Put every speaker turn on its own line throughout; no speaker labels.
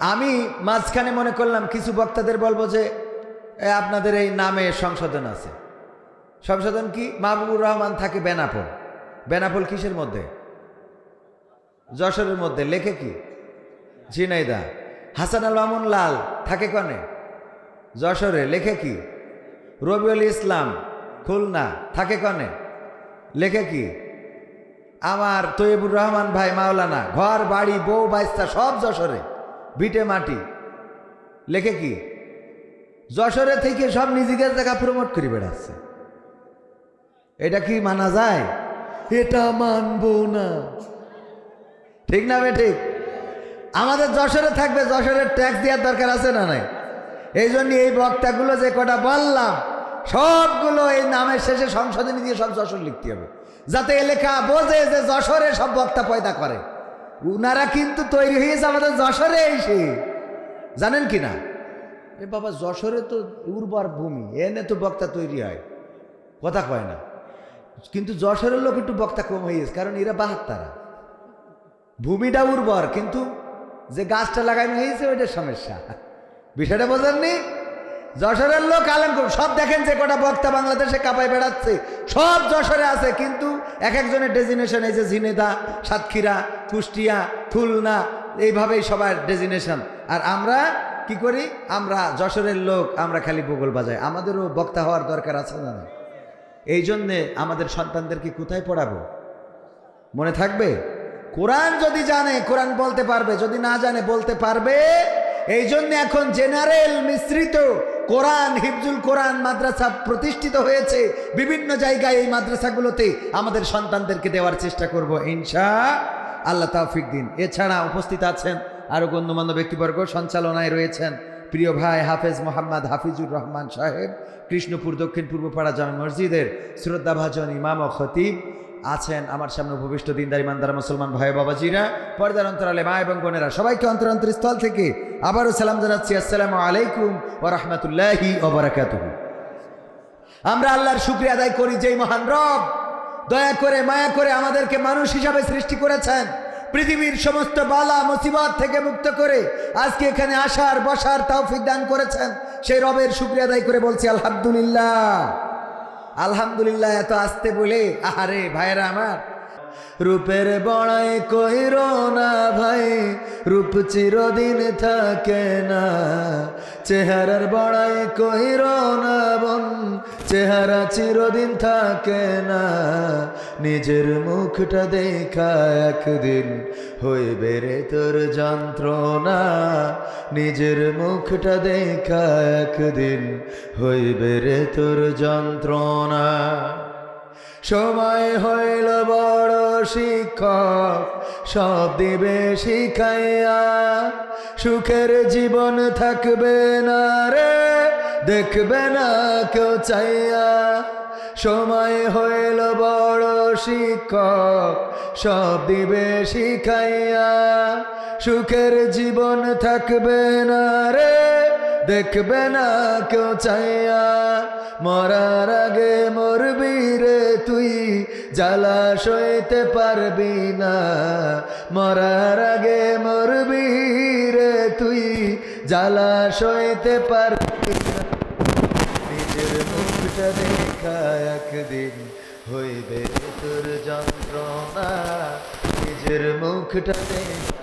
আমি মাঝখানে মনে করলাম কিছু বক্তাদের বলব যে আপনাদের এই নামে সংশোধন আছে। সংশোধন কি? মাহবুবুর রহমান থাকে বেনাপোল। বেনাপোল কিসের মধ্যে? যশোরের মধ্যে। লেখে কি? ঝিনাইদা। হাসান আল মামুন লাল থাকে কনে? যশোরে। লেখে কি? রবিউল ইসলাম খুলনা থাকে কনে? লেখে কি? আমার তৈবুর রহমান ভাই মাওলানা, ঘর, বাড়ি, বউ, বাইস্তা সব যশোরে। ভিটে মাটি। লেখে কি? যশোরে থেকে সব নিজেদের জায়গা প্রমোট করে বেড়াচ্ছে। এটা কি মানা যায়? এটা মানবো না। ঠিক না বে ঠিক? আমাদের যশোরে থাকবে, যশোরের ট্যাক্স দেওয়ার দরকার আছে না নাই? এই জন্য এই বক্তাগুলো যে কটা বললাম, সবগুলো এই নামের শেষে সংশোধনী দিয়ে সব যশোর লিখতে হবে। যাতে এলাকা বোঝে যে যশোরে সব বক্তা পয়দা করে। উনারা কিন্তু তৈরি হয়েছে আমাদের যশোরে এসে। জানেন কি না? এ বাবা, যশোরে তো উর্বর ভূমি, এনে তো বক্তা তৈরি হয়। কথা কয় না। কিন্তু যশোরের লোক একটু বক্তা কম হয়ে গেছে, কারণ এরা বাহাত্তারা। ভূমিটা উর্বর, কিন্তু যে গাছটা লাগানো হয়েছে ওইটা সমস্যা। বিষয়টা বোঝেননি? যশোরের লোক আলমপুর সব দেখেন যে কটা বক্তা বাংলাদেশে কাপায় বেড়াচ্ছে। সব যশোরে আছে, কিন্তু এক একজনের ডেজিনেশন এই যে ঝিনেদা, সাতক্ষীরা, কুষ্টিয়া, খুলনা, এইভাবেই সবার ডেজিনেশন আর আমরা কি করি? আমরা যশোরের লোক, আমরা খালি বগল বাজাই। আমাদেরও বক্তা হওয়ার দরকার আছে না এই জন্যে আমাদের সন্তানদেরকে কোথায় পড়াবো? মনে থাকবে? কোরআন যদি জানে, কোরআন বলতে পারবে। যদি না জানে, বলতে পারবে। এই জন্য এখন জেনারেল মিশ্রিত কোরআন, হিফজুল কোরআন মাদ্রাসা প্রতিষ্ঠিত হয়েছে। বিভিন্ন জায়গায় এই মাদ্রাসাগুলোতে আমাদের সন্তানদেরকে দেওয়ার চেষ্টা করব, ইনশা আল্লাহ তাফিক দিন। এছাড়া উপস্থিত আছেন আরও গণ্যমান্য ব্যক্তিবর্গ, সঞ্চালনায় রয়েছেন প্রিয় ভাই হাফেজ মোহাম্মদ হাফিজুর রহমান সাহেব, কৃষ্ণপুর দক্ষিণ পূর্বপাড়া জামে মসজিদের শ্রদ্ধাভাজন ইমাম ও খতিব। আছেন আমার সামনে উপবিষ্ট দিনদার, ইমানদার মুসলমান ভাই বাবাজিরা, পর্দার অন্তরালে মা এবং বোনেরা, সবাইকে অন্তর অন্তরস্থল থেকে আবারও সালাম জানাচ্ছি। আসসালামু আলাইকুম ও রহমতুল্লাহি ওবরাকাতুহু আমরা আল্লাহর শুক্রিয়া আদায় করি যেই মহান রব দয়া করে, মায়া করে আমাদেরকে মানুষ হিসাবে সৃষ্টি করেছেন। পৃথিবীর সমস্ত বালা, মুসিবত থেকে মুক্ত করে আজকে এখানে আসার, বসার তৌফিক দান করেছেন। সেই রবের শুক্রিয়া আদায় করে বলছি, আলহামদুলিল্লাহ। আলহামদুলিল্লাহ এত আসতে বলে আহারে ভাইরা আমার। রূপের বড়াই কইর না ভাই, রূপ চিরদিন থাকে না। চেহারার বড়াই কইর না বোন, চেহারা চিরদিন থাকে না। নিজের মুখটা দেখা একদিন হইবে রে তোর যন্ত্রণা। নিজের মুখটা দেখা একদিন হইবে রে তোর যন্ত্রণা। সময় হইল বড় শিক্ষক, সব দিবে শিখাইয়া। সুখের জীবন থাকবে না রে, দেখবে না কেউ চাইয়া। সময় হইল বড় শিক্ষক, সব দিবে শিখাইয়া। সুখের জীবন থাকবে না রে, দেখবে না কেউ চাইয়া। মরার আগে মরবি জ্বালা পারবি না। মরার আগে মরবি রে তুই। জ্বালা পারবি না। নিজের মুখটা দেখা একদিন হইবে তোর যন্ত্রণা। নিজের মুখটা দেখা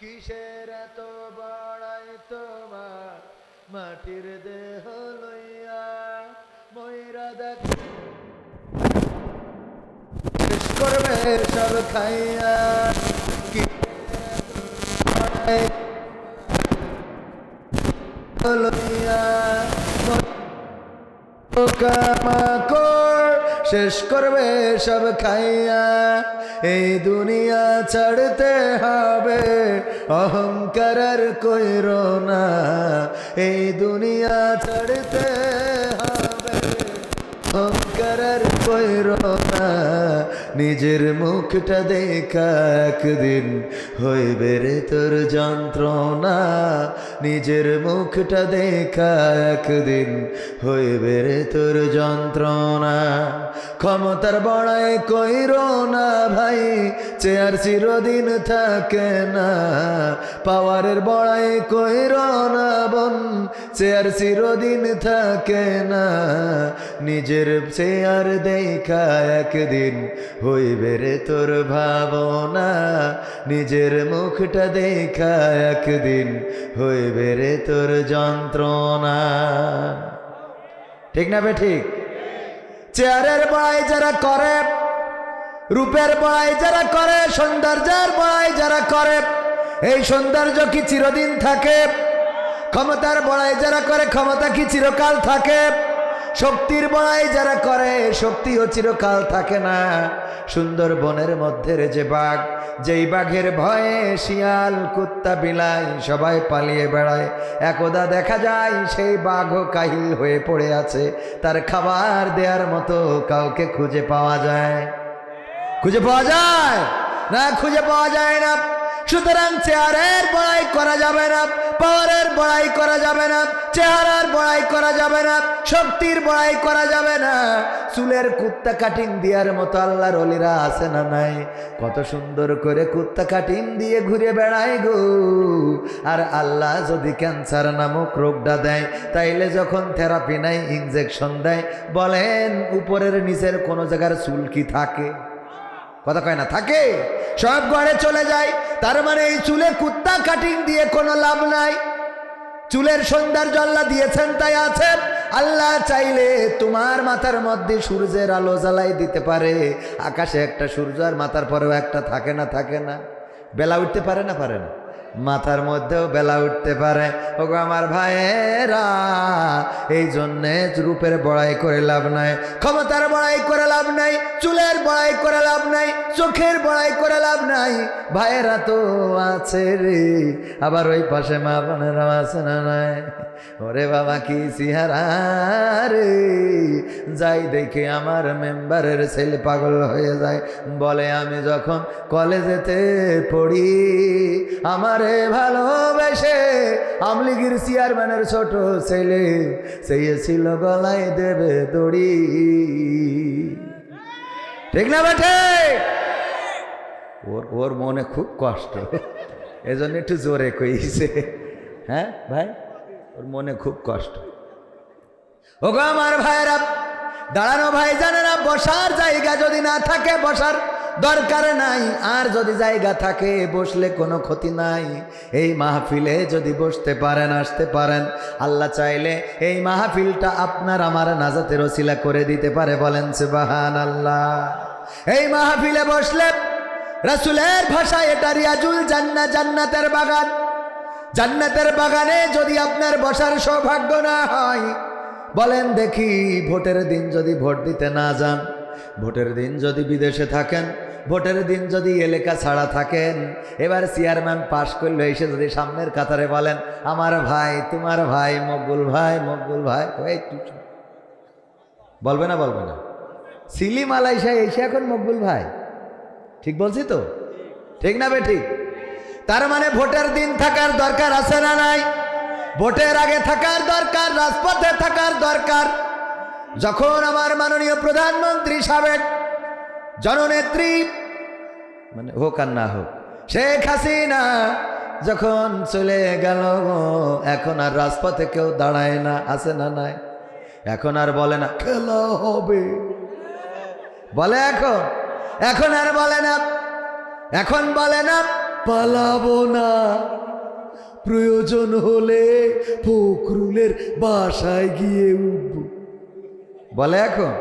কিসের এত বড়াই তোমার মাটির দেহ? সব খাইয়া কি শেষ করবে, সব খাইয়া। এই দুনিয়া ছাড়তে হবে, অহংকার কইর না। এই দুনিয়া ছাড়তে হবে, অহংকার কইর না। নিজের মুখটা দেখা একদিন হইবে রে তোর যন্ত্রণা। নিজের মুখটা দেখা একদিন হইবে রে তোর যন্ত্রণা। ক্ষমতার বড়াই কইর না ভাই, চেয়ার চিরদিন থাকে না। পাওয়ারের বড়াই কইর না বোন, চেয়ার চিরদিন থাকে না। নিজের চেয়ার দেখা একদিন হইবে রে তোর ভাবনা, নিজের মুখটা দেখা একদিন হইবে রে তোর যন্ত্রণা। ঠিক না বে ঠিক? চেয়ারের বড়াই যারা করে, রূপের বড়াই যারা করে, সৌন্দর্যের বড়াই যারা করে, এই সৌন্দর্য কি চিরদিন থাকে? ক্ষমতার বড়াই যারা করে, ক্ষমতা কি চিরকাল থাকে? শক্তির বড়াই যারা করে শক্তি শক্তিও চিরকাল থাকে না। সুন্দর বনের মধ্যের যে বাঘ, যেই বাঘের ভয়ে শিয়াল, কুত্তা, বিলাই সবাই পালিয়ে বেড়ায়। একদা দেখা যায় সেই বাঘও কাহিল হয়ে পড়ে আছে। তার খাবার দেওয়ার মতো কাউকে খুঁজে পাওয়া যায়। খুঁজে পাওয়া যায়? না, খুঁজে পাওয়া যায় না। সুতরাং চেয়ারের বড়াই করা যাবে না। পাওয়ারের বড়াই করা যাবে না, চেহারার বড়াই করা যাবে না, শক্তির বড়াই করা যাবে না। চুলের কুত্তা কাটিং দেওয়ার মতো আল্লাহর অলিরা আছে না নাই? কত সুন্দর করে কুত্তা কাটিং দিয়ে ঘুরে বেড়ায় গো। আর আল্লাহ যদি ক্যান্সার নামক রোগটা দেয়, তাইলে যখন থেরাপি নাই ইনজেকশন দেয়, বলেন উপরের নিচের কোনো জায়গার চুল কি থাকে? কথা কয় না, থাকে। সব ঘরে চলে যায় তার মানে এই চুলে কুত্তা কাটিং দিয়ে কোনো লাভ নাই। চুলের সৌন্দর্য আল্লাহ দিয়েছেন, তাই আছেন আল্লাহ চাইলে তোমার মাথার মধ্যে সূর্যের আলো জ্বালাই দিতে পারে। আকাশে একটা সূর্য আর মাথার পরেও একটা থাকে না থাকে না। বেলা উঠতে পারে না পারে না। মাথার মধ্যেও বেলা উঠতে পারে। ওগো আমার ভাইয়েরা, এই জন্যে রূপের বড়াই করে লাভ নাই, ক্ষমতার বড়াই করে লাভ নাই, চুলের বড়াই করে লাভ নাই, চোখের বড়াই করে লাভ নাই। ভাইয়েরা তো আছে রে, আবার ওই পাশে মা বোনেরা আছে না নাই? ওরে বাবা, কি সিহারা রে। যাই দেখে আমার মেম্বারের ছেলে পাগল হয়ে যায়। বলে, আমি যখন কলেজেতে পড়ি, আমারে ভালোবেসে আমলিগির চেয়ারম্যানের ছোট ছেলে, সেই ছিল গলায় দেবে দড়ি। ঠিক না বেঠে? ওর ওর মনে খুব কষ্ট, এজন্য একটু জোরে কইছে। হ্যাঁ ভাই? ওর মনে খুব কষ্ট। ওগো আমার ভাইয়েরা, দাঁড়ানো ভাই জানে না বসার জায়গা যদি না থাকে, বসার দরকার নাই, আর যদি জায়গা থাকে, বসলে কোনো ক্ষতি নাই। এই মাহফিলে যদি বসতে পারেন, আসতে পারেন, আল্লাহ চাইলে এই মাহফিলটা আপনার আমার নাজাতের ওসিলা করে দিতে পারে বলেন বাহান আল্লাহ এই মাহফিলে বসলে রাসুলের ভাষায় এটা রিয়াজুল জান্না জান্নাতের বাগান। জান্নাতের বাগানে যদি আপনার বসার সৌভাগ্য না হয়, বলেন দেখি ভোটের দিন যদি ভোট দিতে না যান, ভোটের দিন যদি বিদেশে থাকেন ভোটের দিন যদি এলাকা ছাড়া থাকেন, এবার চেয়ারম্যান পাশ করলে এসে যদি সামনের কাতারে বলেন, আমার ভাই, তোমার ভাই, মকবুল ভাই মকবুল ভাই, ওই বলবে না বলবে না। সিলিম আলাইসা এসে এখন মকবুল ভাই। ঠিক বলছি তো? ঠিক না বে ঠিক তার মানে ভোটের দিন থাকার দরকার আছে না নাই? ভোটের আগে থাকার দরকার, রাজপথে থাকার দরকার। যখন আমার মাননীয় প্রধানমন্ত্রী সাবেক জননেত্রী মানে হোক আর না হোক, শেখ হাসিনা যখন চলে গেল, এখন আর রাজপথে কেউ দাঁড়ায় না, আছে না নাই? এখন আর বলে না, খেলা হবে। বলে এখন? এখন আর বলে না, এখন বলে না, পালাবো না। প্রয়োজন হলে ফখরুলের বাসায় গিয়ে উঠব। বলে এখন?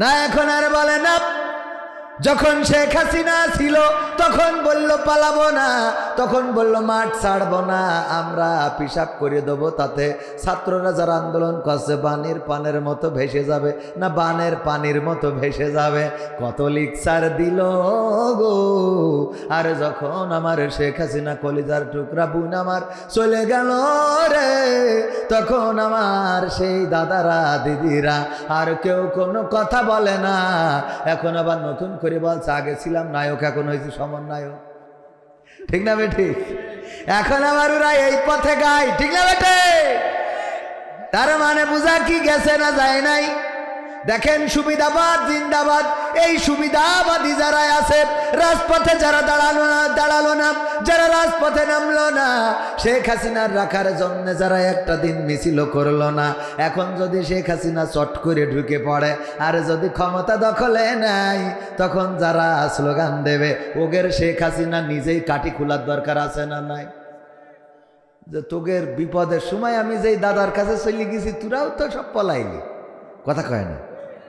না, এখন আর বলে না যখন শেখ হাসিনা ছিল তখন বলল পালাবো না। তখন বলল, মাঠ ছাড়বো না, আমরা পিসাব করে দেবো, তাতে ছাত্ররা যারা আন্দোলন করছে, বানের পানের মতো ভেসে যাবে। না, বানের পানির মতো ভেসে যাবে। কত লিকসার দিল গো, আর যখন আমার শেখ হাসিনা কলিজার টুকরা বুন আমার চলে গেল রে, তখন আমার সেই দাদারা, দিদিরা আর কেউ কোনো কথা বলে না। এখন আবার নতুন করে বলছে, আগে ছিলাম নায়ক, এখন হয়েছে সমন্বয়ক। ঠিক না বেঠি? এখন আমার ওরা এই পথে গায়, ঠিক না বেটে তার মানে বুঝা কি গেছে না যায় নাই? দেখেন সুবিধাবাদ, জিন্দাবাদ এই সুবিধাবাদী যারা আছে, রাজপথে যারা দাঁড়াল না দাঁড়াল না, যারা রাজপথে নামলো না, শেখ হাসিনার রাখার জন্য যারা একটা দিন মিছিল করল না, এখন যদি শেখ হাসিনা চট করে ঢুকে পড়ে, আর যদি ক্ষমতা দখলে নাই তখন যারা স্লোগান দেবে, ওগের শেখ হাসিনা নিজেই কাটি খোলার দরকার আছে না নাই? যে তোগের বিপদের সময় আমি যেই দাদার কাছে চলে গেছি, তোরাও তো সব পলাইলি। কথা কয় না।